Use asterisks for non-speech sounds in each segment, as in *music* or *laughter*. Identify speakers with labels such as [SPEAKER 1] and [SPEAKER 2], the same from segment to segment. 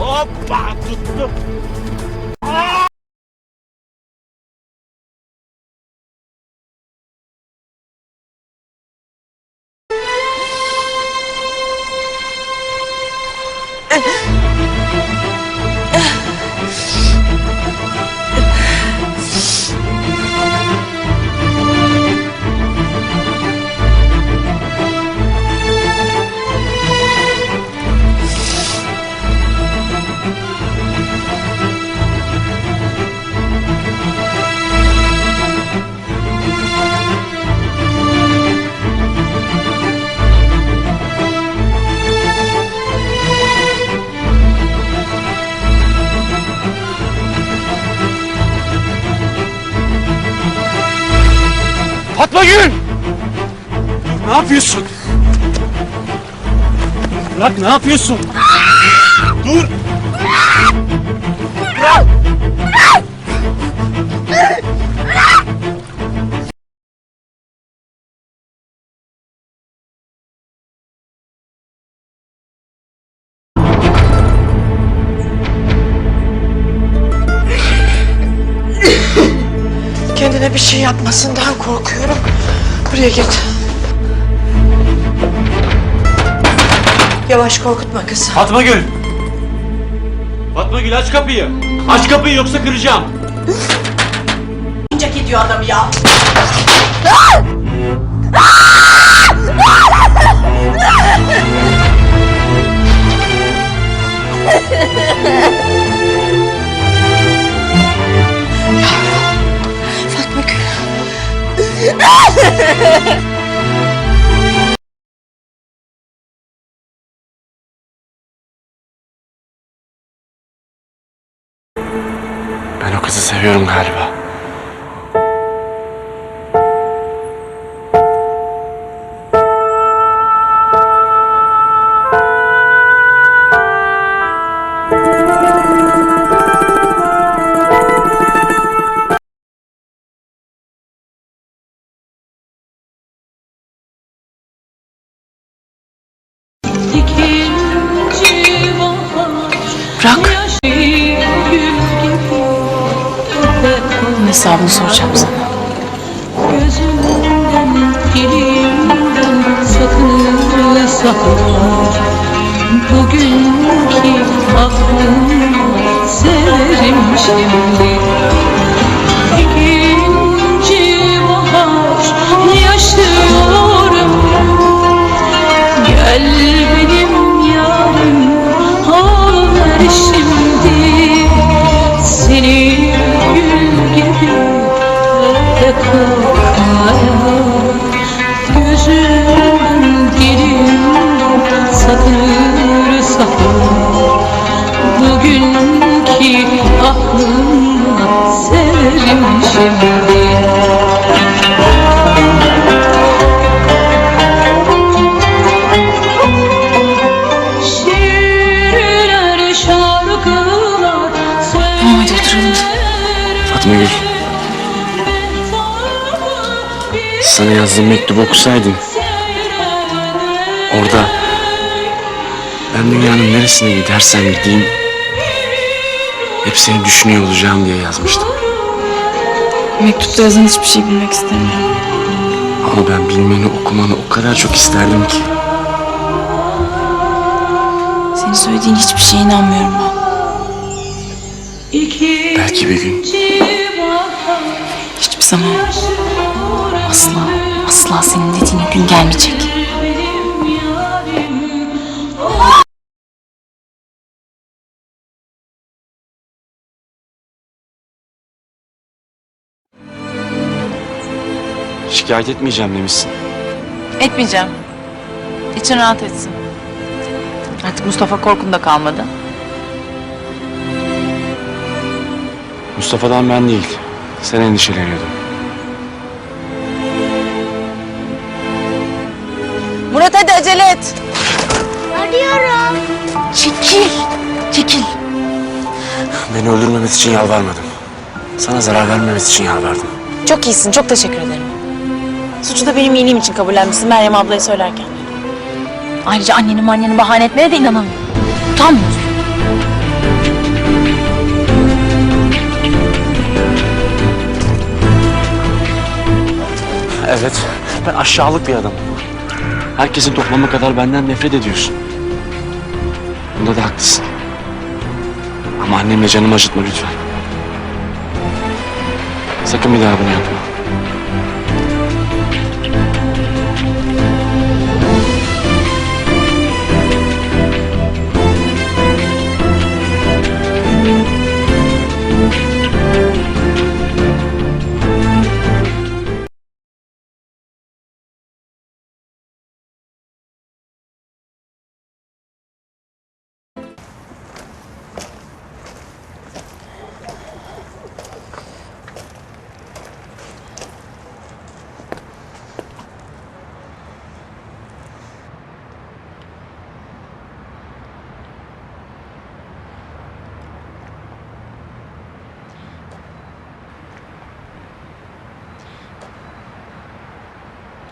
[SPEAKER 1] โอบ Fatma Gül! Ne yapıyorsun? Bırak ne yapıyorsun? Dur!
[SPEAKER 2] Bir şey yapmasından korkuyorum. Buraya git. Yavaş korkutma kızı.
[SPEAKER 1] Fatma Gül! Fatma Gül aç kapıyı! Aç kapıyı yoksa kıracağım!
[SPEAKER 2] Oyuncak ediyor adamı ya. *laughs*
[SPEAKER 3] Ben o kızı seviyorum galiba.
[SPEAKER 4] Hesabını soracağım sana.
[SPEAKER 5] Gözümden dilimden Bugünkü aklımla severim şimdi İkinci bahar yaşıyorum Gel
[SPEAKER 3] sana yazdığım mektubu okusaydın orada ben dünyanın neresine gidersem gideyim hep seni düşünüyor olacağım diye yazmıştım.
[SPEAKER 4] Mektupta yazan hiçbir şey bilmek istemiyorum.
[SPEAKER 3] Ama ben bilmeni okumanı o kadar çok isterdim ki.
[SPEAKER 4] Senin söylediğin hiçbir şeye inanmıyorum ben.
[SPEAKER 3] Belki bir gün.
[SPEAKER 4] Zaman asla, asla senin dediğin gün gelmeyecek.
[SPEAKER 3] Şikayet etmeyeceğim demişsin.
[SPEAKER 4] Etmeyeceğim. İçin rahat etsin. Artık Mustafa Korkun da kalmadı.
[SPEAKER 3] Mustafa'dan ben değil. Sen endişeleniyordun. Beni öldürmemesi için yalvarmadım. Sana zarar vermemesi için yalvardım.
[SPEAKER 4] Çok iyisin, çok teşekkür ederim. Suçu da benim iyiliğim için kabullenmişsin Meryem ablaya söylerken. Ayrıca annenin annenin bahane etmene de inanamıyorum. Utanmıyorsun.
[SPEAKER 3] Evet, ben aşağılık bir adamım. Herkesin toplama kadar benden nefret ediyorsun. Bunda da haklısın. Ama annemle canımı acıtma lütfen. Sakın bir daha bunu yapma.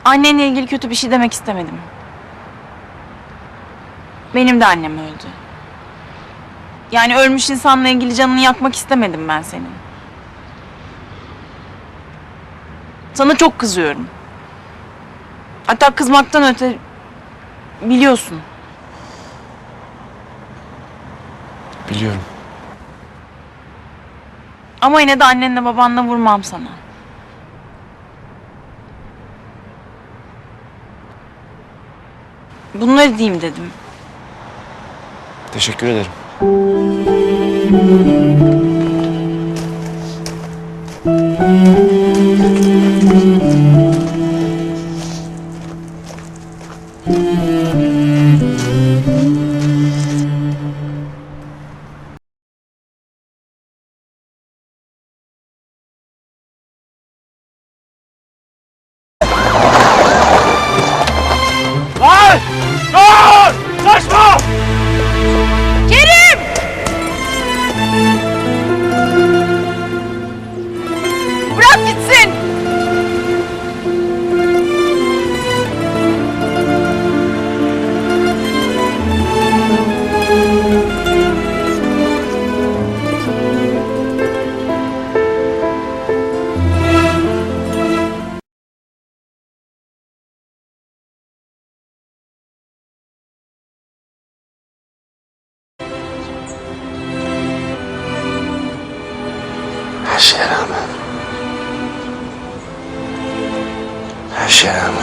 [SPEAKER 4] Annenle ilgili kötü bir şey demek istemedim. Benim de annem öldü. Yani ölmüş insanla ilgili canını yakmak istemedim ben senin. Sana çok kızıyorum. Hatta kızmaktan öte biliyorsun.
[SPEAKER 3] Biliyorum.
[SPEAKER 4] Ama yine de annenle babanla vurmam sana. Bunları diyeyim dedim.
[SPEAKER 3] Teşekkür ederim. Yeah.